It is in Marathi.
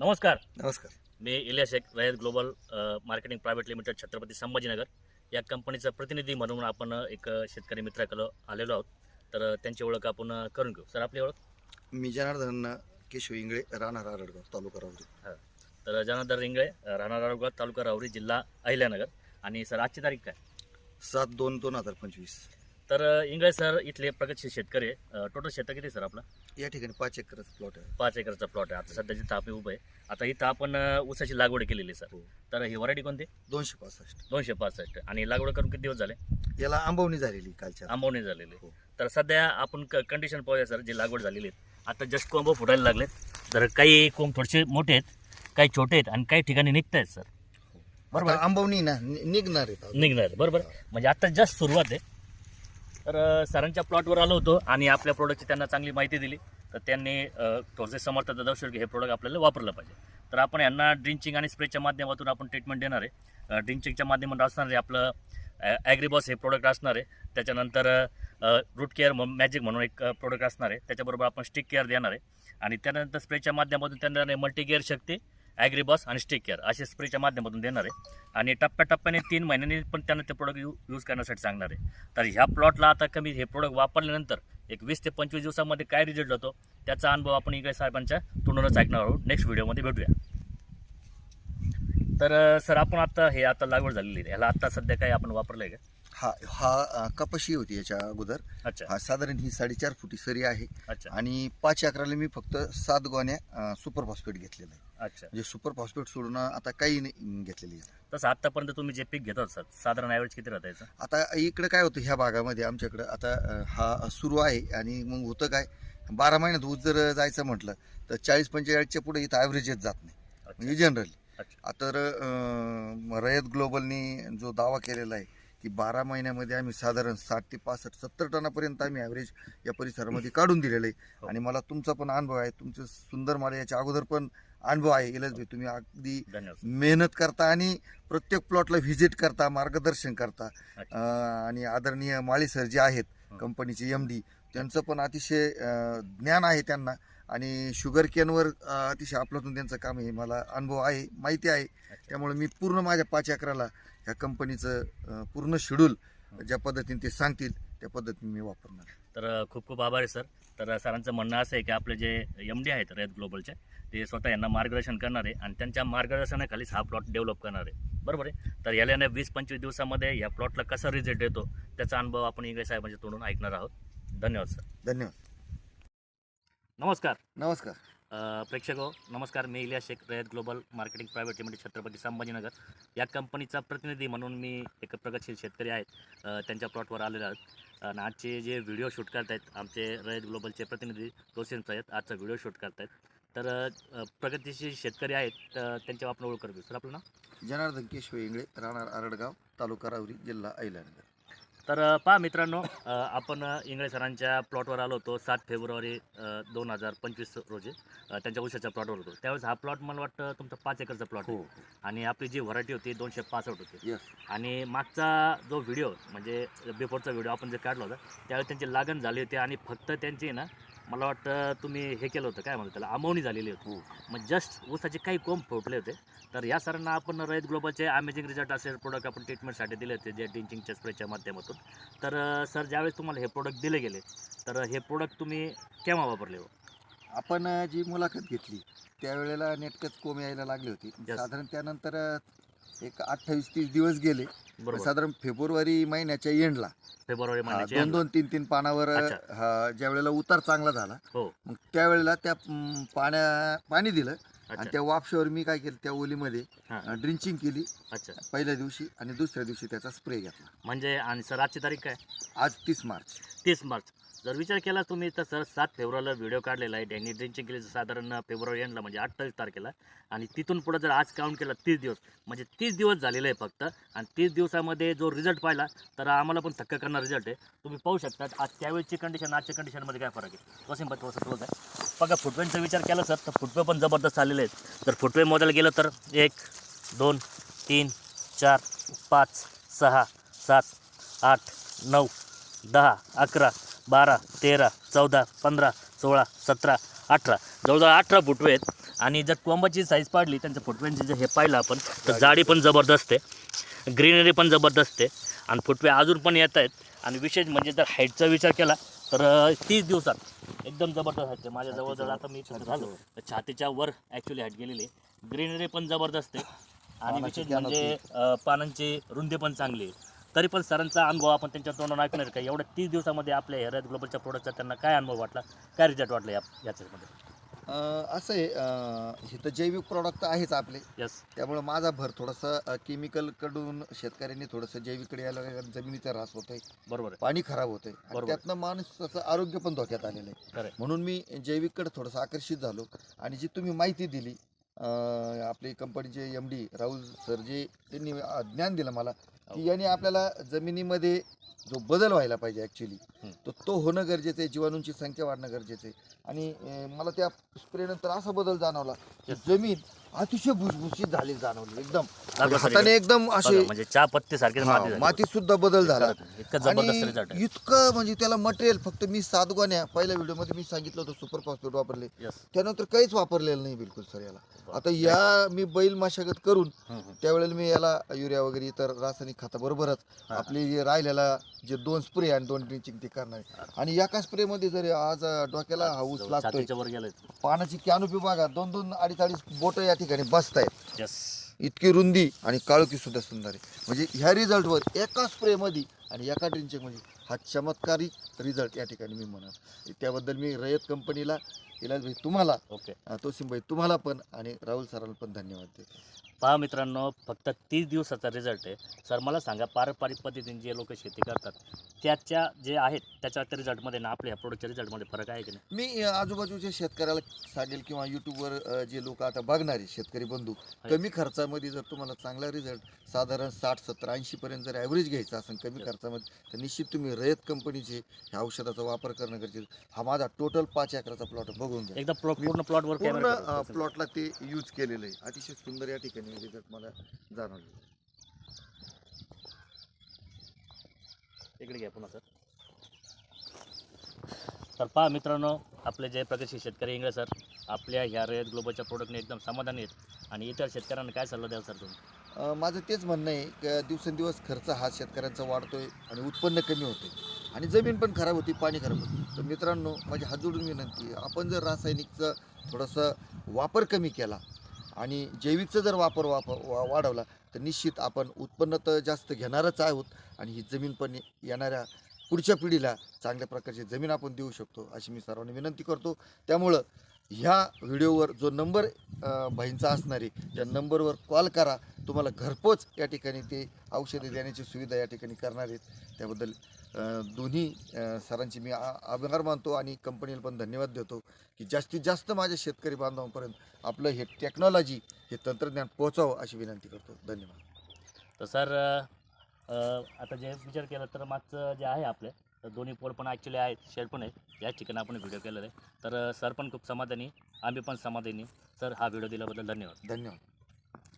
नमस्कार. नमस्कार. मी Ilyas Shaikh Rayat global uh, marketing private limited Chhatrapati Sambhajinagar या कंपनीचा प्रतिनिधी म्हणून आपण एक शेतकरी मित्राकडं आलेलो आहोत. तर त्यांची ओळख आपण करून घेऊ. सर आपली ओळख? मी जनार्दन केशव इंगळे राहणार आरडगाव तालुका रावरी तर जनार्दन रिंगळे राहणार तालुका राहुरी जिल्हा अहिल्यानगर. आणि सर आजची तारीख काय? सात दोन दोन हजार पंचवीस. तर इंगळे सर इथले प्रगतशील शेतकरी आहे टोटल शेतं किती सर आपलं? या ठिकाणी पाच एकरच प्लॉट आहे. पाच एकरचा प्लॉट आहे. आता सध्या जिथं आपण उभं आहे आता इथं आपण ऊसाची लागवड केलेली आहे सर. हो. तर ही व्हरायटी कोणती? दोनशे पासष्ट. दोनशे पासष्ट. आणि लागवड करून किती दिवस झाले? याला आंबवणी झालेली कालच्या. आंबवणी झालेली. हो. तर सध्या आपण कंडिशन पाहूया सर जी लागवड झालेली आहेत आता जस्ट कोंब फुटायला लागलेत. तर काही कोंब थोडेसे मोठे आहेत काही छोटे आहेत आणि काही ठिकाणी निघत आहेत सर. बरोबर. आता आंबवणी ना निघणार अजून. निघणार बरोबर? म्हणजे आता जस्ट सुरुवात आहे. तर सरांच्या प्लॉटवर आलो होतो आणि आपल्या प्रोडक्टची त्यांना चांगली माहिती दिली. तर त्यांनी थोडसे समर्थ दर्शवलं की हे प्रोडक्ट आपल्याला वापरलं पाहिजे. तर आपण यांना ड्रिंचिंग आणि स्प्रेच्या माध्यमातून आपण ट्रीटमेंट देणार आहे. ड्रिंचिंगच्या माध्यमातून असणार आहे आपलं ॲग्रीबॉस हे प्रोडक्ट असणार आहे. त्याच्यानंतर रूट केअर मॅजिक म्हणून एक प्रोडक्ट असणार आहे. त्याच्याबरोबर आपण स्टिक केअर देणार आहे. आणि त्यानंतर स्प्रेच्या माध्यमातून त्यांना मल्टी केअर शक्ती ॲग्रीबॉस आणि स्टिक केअर असे स्प्रेच्या माध्यमातून देणार आहे. आणि टप्प्याटप्प्याने तीन महिन्यांनी पण त्यांना ते प्रोडक्ट यू यूज करण्यासाठी सांगणार आहे. तर ह्या प्लॉटला आता कमी हे प्रोडक्ट वापरल्यानंतर एक वीस ते पंचवीस दिवसामध्ये काय रिझल्ट होतो त्याचा अनुभव आपण इकडे साहेबांच्या तोंडूनच ऐकणार आहोत. नेक्स्ट व्हिडिओमध्ये भेटूया. तर सर आपण आता हे आता लागवड झालेली आहे. ह्याला आत्ता सध्या काय आपण वापरलं आहे का? हा हा कपाशी होती याच्या अगोदर. अच्छा. हा साधारण ही साडेचार फुटी सरी आहे. अच्छा. आणि पाच अकराला मी फक्त सात गोण्या सुपर फॉस्फेट घेतलेलं आहे. अच्छा. म्हणजे सुपर फॉस्फेट सोडून आता काही नाही घेतलेली आहे. तसं आतापर्यंत तुम्ही जे पीक घेत होता सर साधारण ॲव्हरेज किती राहतं याचं? आता इकडे काय होतं ह्या भागामध्ये आमच्याकडं आता अं, हा सुरू आहे आणि मग होतं काय बारा महिन्यात ऊस जर जायचं म्हटलं तर चाळीस पंचेचाळीसच्या पुढे इथं ॲव्हरेजच जात नाही. म्हणजे जनरली अच्छा. तर अं, रयत ग्लोबलनी जो दावा केलेला आहे की बारा महिन्यामध्ये आम्ही साधारण साठ ते पासष्ट सत्तर टनापर्यंत आम्ही ॲव्हरेज या परिसरामध्ये काढून दिलेलं आहे. हो. आणि मला तुमचा पण अनुभव आहे. तुमचं सुंदर मला याच्या अगोदर पण अनुभव आहे. इलज भाई तुम्ही अगदी मेहनत करता आणि प्रत्येक प्लॉटला व्हिजिट करता मार्गदर्शन करता. आणि आदरणीय माळी सर जे आहेत हं. कंपनीचे एम डी त्यांचं पण अतिशय ज्ञान आहे त्यांना. आणि शुगर केनवर अतिशय आपल्यातून त्यांचं काम आहे मला अनुभव आहे माहिती आहे. त्यामुळे मी पूर्ण माझ्या पाच अकराला ह्या कंपनीचं पूर्ण शेड्यूल. ज्या पद्धतीने ते सांगतील त्या पद्धतीने मी वापरणार. तर खूप खूप आभार आहे सर. तर सरांचं म्हणणं असं आहे की आपले जे एम डी आहेत रयत ग्लोबलचे ते स्वतः यांना मार्गदर्शन करणार आहे आणि त्यांच्या मार्गदर्शनाखालीच हा प्लॉट डेव्हलप करणार आहे. बरोबर आहे? तर याला ना वीस पंचवीस दिवसामध्ये या प्लॉटला कसा रिझल्ट येतो त्याचा अनुभव आपण इंग्रज साहेबांच्या तोंडून ऐकणार आहोत. धन्यवाद सर. धन्यवाद. नमस्कार. नमस्कार. अ, प्रेक्षक हो नमस्कार. मी Ilyas Shaikh Rayat global marketing private limited Chhatrapati Sambhajinagar या कंपनीचा प्रतिनिधी म्हणून मी एक प्रगतशील शेतकरी आहेत अ, त्यांच्या प्लॉटवर आलेले आहेत आणि आजचे जे व्हिडिओ शूट करतायत आमचे रयत ग्लोबलचे प्रतिनिधी दोषेंच आहेत आजचा व्हिडिओ शूट करतायत. तर अ, प्रगतीशील शेतकरी आहेत तर त्यांच्या आपण ओळख करू सर आपलं नाव? जनार्दन केशव इंगळे राहणार आरडगाव तालुका रावरी जिल्हा अहिल्यानगर. तर पहा मित्रांनो आपण इंगळे सरांच्या प्लॉटवर आलो होतो सात फेब्रुवारी दोन हजार पंचवीस रोजी. त्यांच्या उशाच्या प्लॉटवर होतो. त्यावेळेस हा प्लॉट मला वाटतं तुमचा पाच एकरचा प्लॉट हो. आणि आपली जी व्हरायटी होती दोनशे पासष्ट होती. आणि मागचा जो व्हिडिओ म्हणजे बिफोरचा व्हिडिओ आपण जे काढला होता त्यावेळेस त्यांची लागण झाली होती आणि फक्त त्यांची ना मला वाटतं तुम्ही हे केलं होतं काय म्हणतो त्याला आमवणी झालेली होती. हो. मग जस्ट ऊसाचे काही कोंब फुटले होते. तर या सरांना आपण रयत ग्लोबलचे अमेझिंग रिझल्ट असलेले प्रोडक्ट आपण ट्रीटमेंटसाठी दिले होते जे ड्रिंचिंगच्या स्प्रेच्या माध्यमातून. तर सर ज्यावेळेस तुम्हाला हे प्रोडक्ट दिले गेले तर हे प्रोडक्ट तुम्ही केव्हा वापरले हो? आपण जी मुलाखत घेतली त्यावेळेला नेटकच कोंब यायला लागली होती. साधारण त्यानंतर एक अठ्ठावीस तीस दिवस गेले. बरोबर. साधारण फेब्रुवारी महिन्याच्या एंडला. फेब्रुवारी दोन दोन तीन तीन पानावर अच्छा. हा, ज्या वेळेला उतार चांगला झाला हो. मग त्यावेळेला त्या म, पाण्या पाणी दिलं. आणि त्या वापशावर मी काय केलं त्या ओलीमध्ये ड्रिंचिंग केली. अच्छा. पहिल्या दिवशी आणि दुसऱ्या दिवशी त्याचा स्प्रे घेतला. म्हणजे आणि सर आजची तारीख काय? आज तीस मार्च. तीस मार्च. जर विचार केला तुम्ही तर सर सात फेब्रुवारीला व्हिडिओ काढलेला आहे. त्यांनी ड्रिंचिंग केली साधारण फेब्रुवारी एंडला म्हणजे अठ्ठावीस तारखेला. आणि तिथून पुढे जर आज काउंट केला तीस दिवस. म्हणजे तीस दिवस झालेले आहे फक्त. आणि तीस दिवसामध्ये जो रिझल्ट पाहिला तर आम्हाला पण थक्क करणार रिझल्ट आहे. तुम्ही पाहू शकता आज त्यावेळेची कंडिशन आजच्या कंडिशनमध्ये काय फरक आहे? तो सिंपल थोडंसं क्लोज आहे बघा फुटवेचा विचार केला सर तर फुटवे पण जबरदस्त आलेले आहेत तर फुटवे मोजायला गेलं तर एक दोन तीन चार पाच सहा सात आठ नऊ दहा अकरा बारा तेरा चौदा पंधरा सोळा सतरा अठरा. जवळजवळ अठरा फुटवे आहेत. आणि जर कोंबाची साईज पाडली त्यांच्या फुटव्यांची जर हे पाहिलं आपण तर जाडी पण जबरदस्त आहे. ग्रीनरी पण जबरदस्त आहे. आणि फुटवे अजून पण येत आहेत. आणि विशेष म्हणजे जर हाईटचा विचार केला तर तीस दिवसात. एकदम जबरदस्त हाईट आहे. माझ्या जवळजवळ आता मी इथं झालो. तर छातीच्या वर ॲक्च्युली हाईट गेलेली आहे. ग्रीनरी पण जबरदस्त आहे. आणि विशेष म्हणजे अं, पानांची रुंदी पण चांगली आहे. तरी पण सरांचा अनुभव आपण त्यांच्या तोंडून ऐकणार का? एवढ्या तीस दिवसामध्ये आपल्या हेरत ग्लोबलच्या प्रोडक्टचा त्यांना काय अनुभव वाटला? काय रिझल्ट वाटला या याच्यामध्ये? असं आहे हे तर जैविक प्रॉडक्ट आहेच आपले यस त्यामुळे माझा भर थोडंसं केमिकलकडून शेतकऱ्यांनी थोडंसं जैविककडे यायला लागलं. जमिनीचा ऱ्हास होतोय बरोबर आहे पाणी खराब होतंय आणि बरोबर. त्यातनं माणसाचं आरोग्य पण धोक्यात आलेलं आहे खरं आहे. म्हणून मी जैविककडे थोडंसं आकर्षित झालो आणि जी तुम्ही माहिती दिली अं, आपली कंपनीचे एम डी राहुल सर जे त्यांनी अं, ज्ञान दिलं मला की याने आपल्याला जमिनीमध्ये जो बदल व्हायला पाहिजे ॲक्च्युली. तर तो होणं गरजेचं आहे जीवाणूंची संख्या वाढणं गरजेचं आहे आणि मला त्या स्प्रेनंतर असा बदल जाणवला की. जमीन अतिशय भुसभुशीत झाली जाणवली एकदम. हाताने एकदम बघा, असे म्हणजे चहा पत्ती सारखी माती झाली. मातीत सुद्धा बदल झाला. इतका जबरदस्त रिझल्ट आणि आहे. इतकं म्हणजे त्याला मटेरियल फक्त मी सात गोण्या पहिल्या व्हिडिओमध्ये मी सांगितलं होतं सुपर फॉस्फेट वापरले. त्यानंतर काहीच वापरलेलं नाही बिलकुल सर याला. आता या मी बैल मशागत करून त्यावेळेला मी याला युरिया वगैरे इतर रासायनिक खताबरोबरच. आपली जे राहिलेला जे दोन स्प्रे आणि दोन ड्रिंचिंग ते करणार आहे. आणि एका स्प्रे मध्ये जर आज डोक्याला हाऊस लागतोय छातीच्या वर पानाची कॅनोपी बघा दोन दोन अडीच अडीच बोट या ठिकाणी बसतायत. यस इतकी रुंदी आणि काळोखी सुद्धा सुंदर आहे. म्हणजे ह्या रिझल्टवर एका स्प्रेमध्ये आणि एका ड्रिंचिंगमध्ये हा चमत्कारिक रिझल्ट या ठिकाणी मी म्हणत. त्याबद्दल मी रयत कंपनीला इलाज भाई तुम्हाला ओके अं, तोसिमभाई तुम्हाला पण आणि राहुल सरांना पण धन्यवाद देतो. पहा मित्रांनो फक्त तीस दिवसाचा रिझल्ट आहे. सर मला सांगा पारंपरिक पद्धतीने जे लोक शेती करतात त्याच्या जे आहेत त्याच्या त्या रिझल्टमध्ये ना आपल्या प्रोडक्टच्या रिझल्टमध्ये फरक आहे की नाही? मी आजूबाजूच्या शेतकऱ्याला सांगेल किंवा युट्यूबवर जे लोक आता बघणारे शेतकरी बंधू कमी खर्चामध्ये जर तुम्हाला चांगला रिझल्ट साधारण साठ सत्तर ऐंशी पर्यंत जर ॲव्हरेज घ्यायचा असेल कमी खर्चामध्ये तर निश्चित तुम्ही रयत कंपनीचे ह्या औषधाचा वापर करणं गरजेचं हा माझा टोटल पाच एकराचा प्लॉट बघून घ्या. एकदा प्लॉट पूर्ण प्लॉटवर पूर्ण प्लॉटला ते यूज केलेलं आहे. अतिशय सुंदर या ठिकाणी रिझल्ट मला जाणवले इकडे घ्या पुन्हा सर. तर पहा मित्रांनो आपले जे प्रगतशील शेतकरी इंग्रज सर आपल्या ह्या रेत ग्लोबलच्या प्रोडक्टने एकदम समाधानी आहेत. आणि इतर शेतकऱ्यांना काय सल्ला द्याल सर तुम्ही? अं, माझं तेच म्हणणं आहे की दिवसेंदिवस खर्च हा शेतकऱ्यांचा वाढतोय आणि उत्पन्न कमी होते. आणि जमीन पण खराब होती पाणी खराब होते. तर मित्रांनो माझी हात जोडून विनंती आहे आपण जर रासायनिकचं थोडंसं वापर कमी केला आणि जैविकचा जर वापर वापर वा वाढवला तर निश्चित आपण उत्पन्न तर जास्त घेणारच आहोत आणि ही जमीन पण येणाऱ्या पुढच्या पिढीला चांगल्या प्रकारची जमीन आपण देऊ शकतो अशी मी सर्वांनी विनंती करतो. त्यामुळं ह्या व्हिडिओवर जो नंबर भाईंचा असणारे त्या नंबरवर कॉल करा. तुम्हाला घरपोच या ठिकाणी ते औषधे देण्याची सुविधा या ठिकाणी करणार आहेत. त्याबद्दल दोन्ही सरांची मी आभार मानतो आणि कंपनीला पण धन्यवाद देतो की जास्तीत जास्त माझ्या शेतकरी बांधवांपर्यंत आपलं हे टेक्नॉलॉजी हे तंत्रज्ञान पोहोचावं अशी विनंती करतो. धन्यवाद. तर सर आता जे विचार केला तर मागचं जे आहे आपले तर दोन्ही पोल पण ॲक्च्युली आहेत शेड पण आहेत. याच ठिकाणी आपण व्हिडिओ केलेला आहे. तर सर पण खूप समाधानी आम्ही पण समाधानी. सर हा व्हिडिओ दिल्याबद्दल धन्यवाद. धन्यवाद.